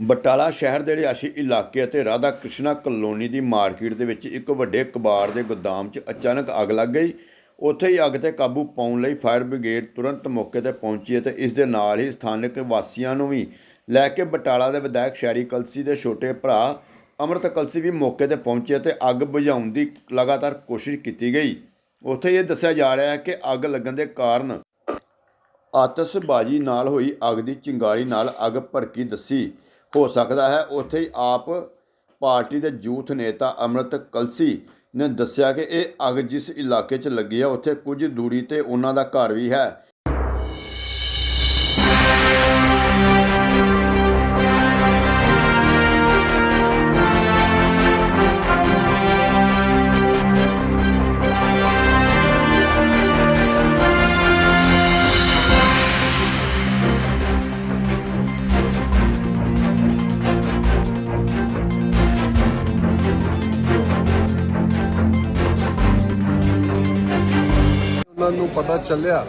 ਬਟਾਲਾ ਸ਼ਹਿਰ ਦੇ ਰਿਹਾਇਸ਼ੀ ਇਲਾਕੇ ਅਤੇ ਰਾਧਾ ਕ੍ਰਿਸ਼ਨਾ ਕਲੋਨੀ ਦੀ ਮਾਰਕੀਟ ਦੇ ਵਿੱਚ ਇੱਕ ਵੱਡੇ ਕਬਾੜ ਦੇ ਗੋਦਾਮ 'ਚ ਅਚਾਨਕ ਅੱਗ ਲੱਗ ਗਈ। ਉੱਥੇ ਹੀ ਅੱਗ ਤੇ ਕਾਬੂ ਪਾਉਣ ਲਈ ਫਾਇਰ ਬ੍ਰਿਗੇਡ ਤੁਰੰਤ ਮੌਕੇ ਤੇ ਪਹੁੰਚੀ ਅਤੇ ਇਸ ਦੇ ਨਾਲ ਹੀ ਸਥਾਨਕ ਵਾਸੀਆਂ ਨੂੰ ਵੀ ਲੈ ਕੇ ਬਟਾਲਾ ਦੇ ਵਿਧਾਇਕ ਸ਼ੈਰੀ ਕਲਸੀ ਦੇ ਛੋਟੇ ਭਰਾ ਅਮਰਤ ਕਲਸੀ ਵੀ ਮੌਕੇ ਤੇ ਪਹੁੰਚੇ ਅਤੇ ਅੱਗ ਬੁਝਾਉਣ ਦੀ ਲਗਾਤਾਰ ਕੋਸ਼ਿਸ਼ ਕੀਤੀ ਗਈ। ਉੱਥੇ ਇਹ ਦੱਸਿਆ ਜਾ ਰਿਹਾ ਹੈ ਕਿ ਅੱਗ ਲੱਗਣ ਦੇ ਕਾਰਨ ਆਤਸ਼ਬਾਜ਼ੀ ਨਾਲ ਹੋਈ ਅੱਗ ਦੀ ਚਿੰਗਾਰੀ ਨਾਲ ਅੱਗ ਭੜਕੀ ਦੱਸੀ। ਹੋ ਸਕਦਾ ਹੈ। ਉੱਥੇ ਹੀ ਆਪ ਪਾਰਟੀ ਦੇ ਯੂਥ ਨੇਤਾ ਅਮਰਤ ਕਲਸੀ ਨੇ ਦੱਸਿਆ ਕਿ ਇਹ ਅੱਗ ਜਿਸ ਇਲਾਕੇ 'ਚ ਲੱਗੀ ਹੈ ਉੱਥੇ ਕੁਝ ਦੂਰੀ ਤੇ ਉਹਨਾਂ ਦਾ ਘਰ ਵੀ ਹੈ। ਉਹਨਾਂ ਨੂੰ ਪਤਾ ਚੱਲਿਆ,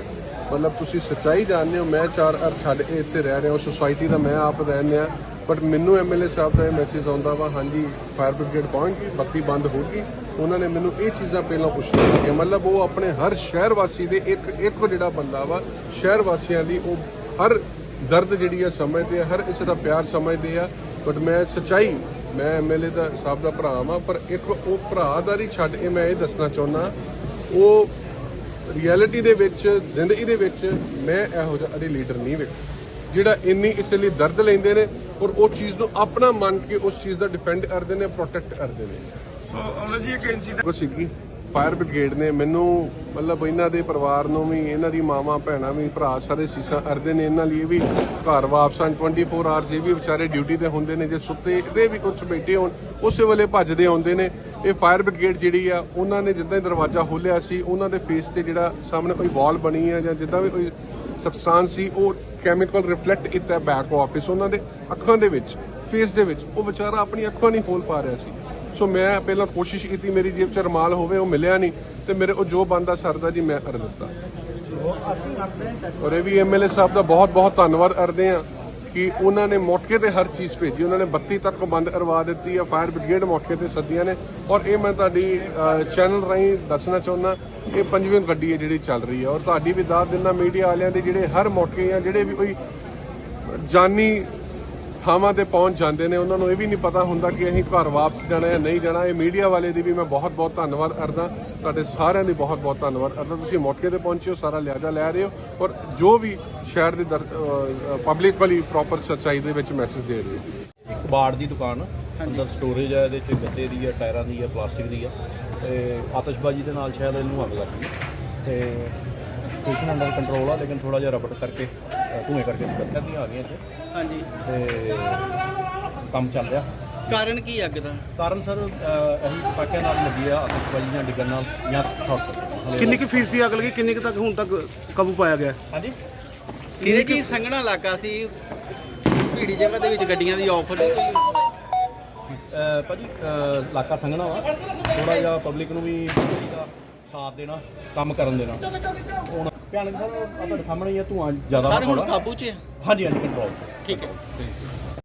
ਮਤਲਬ ਤੁਸੀਂ ਸੱਚਾਈ ਜਾਣਦੇ ਹੋ, ਮੈਂ ਚਾਰ ਅਰ ਛੱਡ ਕੇ ਇੱਥੇ ਰਹਿ ਰਿਹਾ ਸੁਸਾਇਟੀ ਦਾ ਮੈਂ ਆਪ ਰਹਿੰਦੇ ਆ ਬਟ ਮੈਨੂੰ ਐਮਐਲਏ ਸਾਹਿਬ ਦਾ ਇਹ ਮੈਸੇਜ ਆਉਂਦਾ ਵਾ, ਹਾਂਜੀ ਫਾਇਰ ਬ੍ਰਿਗੇਡ ਪਹੁੰਚ ਗਈ ਬੱਤੀ ਬੰਦ ਹੋ ਗਈ ਉਹਨਾਂ ਨੇ ਮੈਨੂੰ ਇਹ ਚੀਜ਼ਾਂ ਪਹਿਲਾਂ ਪੁੱਛੀਆਂ ਕਿ ਮਤਲਬ ਉਹ ਆਪਣੇ ਹਰ ਸ਼ਹਿਰ ਵਾਸੀ ਦੇ ਇੱਕ ਇੱਕ ਜਿਹੜਾ ਬੰਦਾ ਵਾ ਸ਼ਹਿਰ ਵਾਸੀਆਂ ਦੀ ਉਹ ਹਰ ਦਰਦ ਜਿਹੜੀ ਆ ਸਮਝਦੇ ਆ, ਹਰ ਕਿਸੇ ਦਾ ਪਿਆਰ ਸਮਝਦੇ ਆ ਬਟ ਮੈਂ ਸੱਚਾਈ, ਮੈਂ ਐਮਐਲਏ ਦਾ, ਸਾਹਿਬ ਦਾ ਭਰਾ ਵਾਂ, ਪਰ ਇੱਕ ਉਹ ਭਰਾ ਦਾ ਹੀ ਛੱਡ ਕੇ ਮੈਂ ਇਹ ਦੱਸਣਾ ਚਾਹੁੰਦਾ, ਉਹ ਰਿਐਲਿਟੀ ਦੇ ਵਿੱਚ ਜ਼ਿੰਦਗੀ ਦੇ ਵਿੱਚ ਮੈਂ ਇਹੋ ਜਿਹਾ ਅੜੀ ਲੀਡਰ ਨਹੀਂ ਵੇਖਿਆ ਜਿਹੜਾ ਇੰਨੀ ਇਸ ਲਈ ਦਰਦ ਲੈਂਦੇ ਨੇ ਔਰ ਉਹ ਚੀਜ਼ ਨੂੰ ਆਪਣਾ ਮੰਨ ਕੇ ਉਸ ਚੀਜ਼ ਦਾ ਡਿਫੈਂਡ ਕਰਦੇ ਨੇ ਪ੍ਰੋਟੈਕਟ ਕਰਦੇ ਨੇ। ਸੋ ਉਹਨਾਂ ਜੀ ਇੱਕ ਇਨਸੀਡੈਂਟ ਸੀਗੀ? ਫਾਇਰ ਬ੍ਰਿਗੇਡ ਨੇ ਮੈਨੂੰ, ਮਤਲਬ ਇਹਨਾਂ ਦੇ ਪਰਿਵਾਰ ਨੂੰ ਵੀ, ਇਹਨਾਂ ਦੀ ਮਾਵਾਂ, ਭੈਣਾਂ ਵੀ, ਭਰਾ ਸਾਰੇ ਸੀਸਾਂ ਅਰਦੇ ਨੇ, ਇਹਨਾਂ ਲਈ ਵੀ ਘਰ ਵਾਪਸ ਆਉਣ 24 ਆਵਰਸ ਇਹ ਵੀ ਵਿਚਾਰੇ ਡਿਊਟੀ ਤੇ ਹੁੰਦੇ ਨੇ, ਜੇ ਸੁੱਤੇ, ਇਹਦੇ ਵੀ ਉੱਥੇ ਬੈਠੇ ਹੋਣ, ਉਸੇ ਵੇਲੇ ਭੱਜਦੇ ਆਉਂਦੇ ਨੇ। ਇਹ ਫਾਇਰ ਬ੍ਰਿਗੇਡ ਜਿਹੜੀ ਆ, ਉਹਨਾਂ ਨੇ ਜਿੱਦਾਂ ਹੀ ਦਰਵਾਜ਼ਾ ਖੋਲ੍ਹਿਆ ਸੀ, ਉਹਨਾਂ ਦੇ ਫੇਸ ਤੇ ਜਿਹੜਾ ਸਾਹਮਣੇ ਕੋਈ ਵਾਲ ਬਣੀ ਆ ਜਾਂ ਜਿੱਦਾਂ ਵੀ ਕੋਈ ਸਬਸਟੈਂਸ ਸੀ, ਉਹ ਕੈਮੀਕਲ ਰਿਫਲੈਕਟ ਕੀਤਾ ਬੈਕ ਆਫਿਸ ਉਹਨਾਂ ਦੇ ਅੱਖਾਂ ਦੇ ਵਿੱਚ ਫੇਸ ਦੇ ਵਿੱਚ। ਉਹ ਵਿਚਾਰਾ ਆਪਣੀ ਅੱਖਾਂ ਨਹੀਂ ਖੋਲ ਪਾ ਰਿਹਾ ਸੀ। ਸੋ ਮੈਂ ਪਹਿਲਾਂ ਕੋਸ਼ਿਸ਼ ਕੀਤੀ ਮੇਰੀ ਜੇਬ 'ਚ ਰਮਾਲ ਹੋਵੇ, ਉਹ ਮਿਲਿਆ ਨਹੀਂ ਤੇ ਮੇਰੇ ਉਹ ਜੋ ਬੰਦਾ ਸਰਦਾ ਜੀ ਮੈਂ ਕਰ ਦਿੱਤਾ। ਔਰ ਇਹ ਵੀ ਐਮਐਲਏ ਸਾਹਿਬ ਦਾ ਬਹੁਤ ਬਹੁਤ ਧੰਨਵਾਦ ਕਰਦੇ ਆ ਕਿ ਉਹਨਾਂ ਨੇ ਮੌਕੇ ਤੇ ਹਰ ਚੀਜ਼ ਭੇਜੀ। ਉਹਨਾਂ ਨੇ 32 ਤੱਕ ਬੰਦ ਕਰਵਾ ਦਿੱਤੀ ਆ, ਫਾਇਰ ਬ੍ਰਿਗੇਡ ਮੌਕੇ ਤੇ ਸੱਦੀਆਂ ਨੇ। ਔਰ ਇਹ ਮੈਂ ਤੁਹਾਡੀ ਚੈਨਲ ਰਾਹੀਂ ਦੱਸਣਾ ਚਾਹੁੰਦਾ, ਇਹ ਪੰਜਵੀਂ ਗੱਡੀ ਹੈ ਜਿਹੜੀ ਚੱਲ ਰਹੀ ਹੈ ਔਰ ਤੁਹਾਡੀ ਵੀ ਦਾਦ ਦਿੰਦਾ ਮੀਡੀਆ ਵਾਲਿਆਂ ਦੇ ਜਿਹੜੇ ਹਰ ਮੌਕੇ ਆ, ਜਿਹੜੇ ਵੀ ਕੋਈ ਜਾਨੀ ਥਾਵਾਂ ਤੇ ਪਹੁੰਚ ਜਾਂਦੇ ਨੇ ਉਹਨਾਂ ਨੂੰ ਇਹ ਵੀ ਨਹੀਂ ਪਤਾ ਹੁੰਦਾ ਕਿ ਅਸੀਂ ਘਰ ਵਾਪਸ ਜਾਣਾ ਹੈ ਨਹੀਂ ਜਾਣਾ। ਇਹ ਮੀਡੀਆ ਵਾਲੇ ਦੀ ਵੀ ਮੈਂ ਬਹੁਤ ਬਹੁਤ ਧੰਨਵਾਦ ਕਰਦਾ ਤੁਹਾਡੇ ਸਾਰਿਆਂ ਦੀ ਬਹੁਤ ਬਹੁਤ ਧੰਨਵਾਦ। ਕਰਦਾ ਤੁਸੀਂ ਮੌਕੇ ਤੇ ਪਹੁੰਚੇ ਹੋ ਸਾਰਾ ਲਿਹਾਜ਼ਾ ਲੈ ਰਹੇ ਹੋ ਔਰ ਜੋ ਵੀ ਸ਼ਹਿਰ ਦੀ ਪਬਲਿਕ ਵਾਲੀ ਪ੍ਰੋਪਰ ਸੱਚਾਈ ਦੇ ਵਿੱਚ ਮੈਸੇਜ ਦੇ ਰਹੇ ਹੋ। ਇੱਕ ਬਾੜ ਦੀ ਦੁਕਾਨ ਅੰਦਰ ਸਟੋਰੇਜ ਹੈ ਇਹਦੇ ਚ ਗੱਤੇ ਦੀ ਹੈ ਟਾਇਰਾਂ ਦੀ ਹੈ ਪਲਾਸਟਿਕ ਦੀ ਹੈ। ਤੇ ਆਤਿਸ਼ਬਾਜ਼ੀ ਦੇ ਨਾਲ ਸ਼ਾਇਦ ਇਹਨੂੰ ਅੱਗ ਲੱਗ ਗਈ। ਤੇ ਸਟੇਸ਼ਨ ਅੰਡਰ ਕੰਟਰੋਲ ਆ ਲੇਕਿਨ ਥੋੜਾ ਜਿਹਾ ਰਬੜ ਕਰਕੇ ਅ, ਧੂਏ ਕਰਕੇ ਦਿੱਕਤਾਂ ਦੀਆਂ ਆ ਗਈਆਂ ਇੱਥੇ। ਹਾਂਜੀ। ਤੇ ਕੰਮ ਚੱਲ ਰਿਹਾ। ਕਾਰਨ ਕੀ ਅੱਗ ਦਾ? ਕਾਰਨ ਸਰ ਇਹੀ ਪਟਾਕਿਆਂ ਨਾਲ ਲੱਗੀ ਆ ਆਤਿਸ਼ਬਾਜ਼ੀ ਜਾਂ ਡਿੱਗਣ ਨਾਲ ਜਾਂ ਸ਼ਾਰਟ ਕਿੰਨੀ ਕੁ ਫੀਸ ਦੀ ਅੱਗ ਲੱਗੀ ਕਿੰਨੇ ਕੁ ਤੱਕ ਹੁਣ ਤੱਕ ਕਾਬੂ ਪਾਇਆ ਗਿਆ? ਹਾਂਜੀ। ਕਿਹੜੇ ਕੀ ਸੰਘਣਾ ਇਲਾਕਾ ਸੀ? ਭੀੜੀ ਜਗ੍ਹਾ ਦੇ ਵਿੱਚ ਗੱਡੀਆਂ ਦੀ ਆਫਰ ਨਹੀਂ ਕੋਈ ਅ, ਭਾਜੀ ਅ, ਇਲਾਕਾ ਸੰਘਣਾ ਵਾ। ਥੋੜਾ ਜਿਹਾ ਪਬਲਿਕ ਨੂੰ ਵੀ ਸਾਥ ਦੇਣਾ ਕੰਮ ਕਰਨ ਦੇਣਾ। ਹੁਣ ਭਿਆਨਕ ਸਰ ਤੁਹਾਡੇ ਸਾਹਮਣੇ ਹੀ ਆ ਧੂਆਂ ਜ਼ਿਆਦਾ ਸਰ ਹੁਣ। ਕਾਬੂ 'ਚ ਹੈ ਹਾਂਜੀ ਹਾਂਜੀ ਕੰਟਰੋਲ ਠੀਕ ਹੈ।